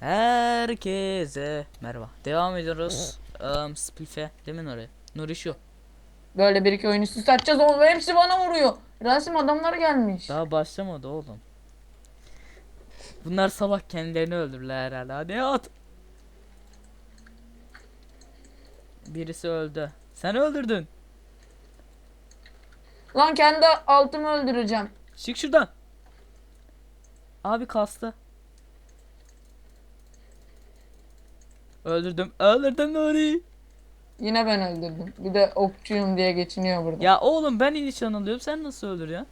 Herkese merhaba. Devam ediyoruz. Um, Splife. Değil mi Nuri? Nuri şu. Böyle bir iki oyun üst üste atacağız oğlum hepsi bana vuruyor. Rasim adamlar gelmiş. Daha başlamadı oğlum. Bunlar sabah kendilerini öldürürler herhalde. Hadi at. Birisi öldü. Sen öldürdün. Lan kendi altımı öldüreceğim. Çık şuradan. Abi kastı. Öldürdüm. Öldürdüm Nuri. Yine ben öldürdüm. Bir de okçuyum diye geçiniyor burada. Ya oğlum ben nişan alıyorum. Sen nasıl öldürüyorsun?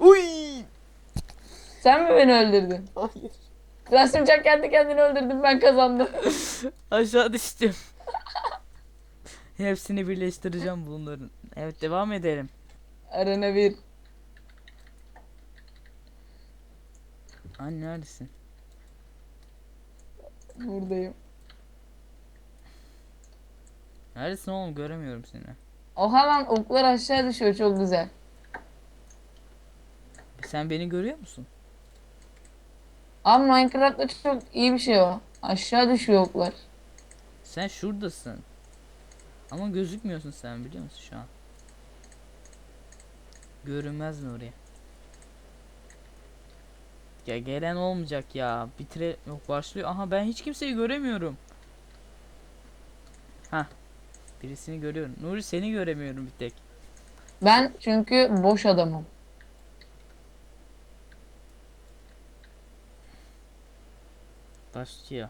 Uy! Sen mi beni öldürdün? Hayır. Rasim Çak kendi kendini öldürdün ben kazandım. Aşağı düştüm. Hepsini birleştireceğim bunların. Evet devam edelim. Arena bir. Anne neredesin? Buradayım. Neredesin oğlum göremiyorum seni. Oha lan oklar aşağı düşüyor çok güzel. Sen beni görüyor musun? Ama Minecraft'ta çok iyi bir şey o. Aşağı düşüyor oklar. Sen şuradasın. Ama gözükmüyorsun sen biliyor musun şu an? Görünmez mi oraya? Ya gelen olmayacak ya. Bitire yok başlıyor. Aha ben hiç kimseyi göremiyorum. Ha. Birisini görüyorum. Nuri seni göremiyorum bir tek. Ben çünkü boş adamım. Başlıyor.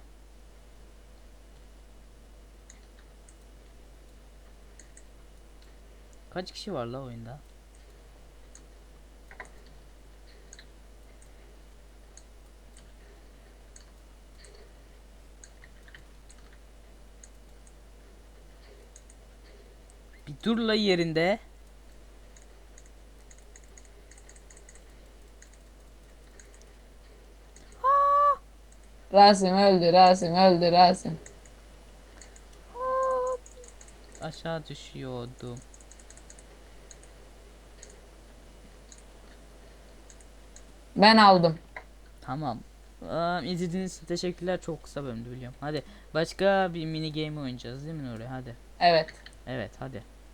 Kaç kişi var la oyunda? Bir dur la yerinde. Rasim öldü Rasim öldü Rasim. Aşağı düşüyordum. Ben aldım. Tamam. Aa, izlediğiniz için teşekkürler. Çok kısa bölümdü biliyorum. Hadi başka bir mini game oynayacağız değil mi Nuri? Hadi. Evet. Evet hadi.